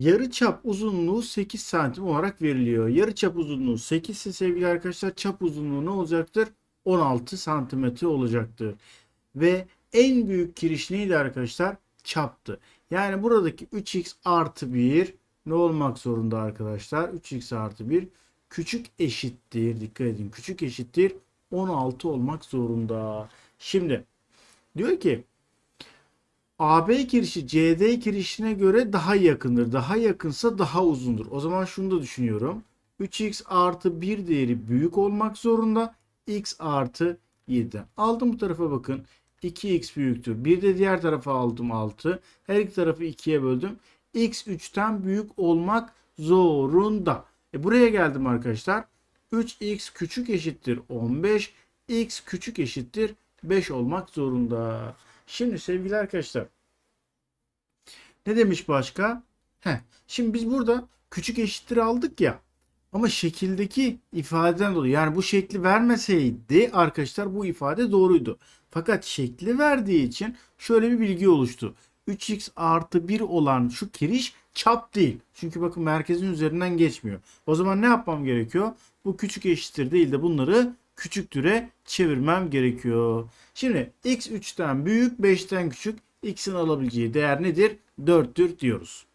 Yarı çap uzunluğu 8 santim olarak veriliyor. Yarı çap uzunluğu 8 ise sevgili arkadaşlar çap uzunluğu ne olacaktır? 16 santimetre olacaktır. Ve en büyük kiriş neydi arkadaşlar? Çaptı. Yani buradaki 3x artı 1 ne olmak zorunda arkadaşlar? 3x artı 1 küçük eşittir. Dikkat edin. Küçük eşittir 16 olmak zorunda. Şimdi diyor ki AB kirişi CD kirişine göre daha yakındır. Daha yakınsa daha uzundur. O zaman şunu da düşünüyorum. 3x artı 1 değeri büyük olmak zorunda. x artı 7'den. Aldım bu tarafa bakın. 2x büyüktür. Bir de diğer tarafa aldım 6. Her iki tarafı 2'ye böldüm. x 3'ten büyük olmak zorunda. E buraya geldim arkadaşlar. 3x küçük eşittir 15. x küçük eşittir 5 olmak zorunda. Şimdi sevgili arkadaşlar ne demiş başka? Heh, şimdi biz burada küçük eşittir aldık ya. Ama şekildeki ifadeden dolayı yani bu şekli vermeseydi arkadaşlar bu ifade doğruydu. Fakat şekli verdiği için şöyle bir bilgi oluştu. 3x artı 1 olan şu kiriş çap değil. Çünkü bakın merkezin üzerinden geçmiyor. O zaman ne yapmam gerekiyor? Bu küçük eşittir değil de bunları küçüktüre çevirmem gerekiyor. Şimdi x 3'ten büyük 5'ten küçük x'in alabileceği değer nedir? 4'tür diyoruz.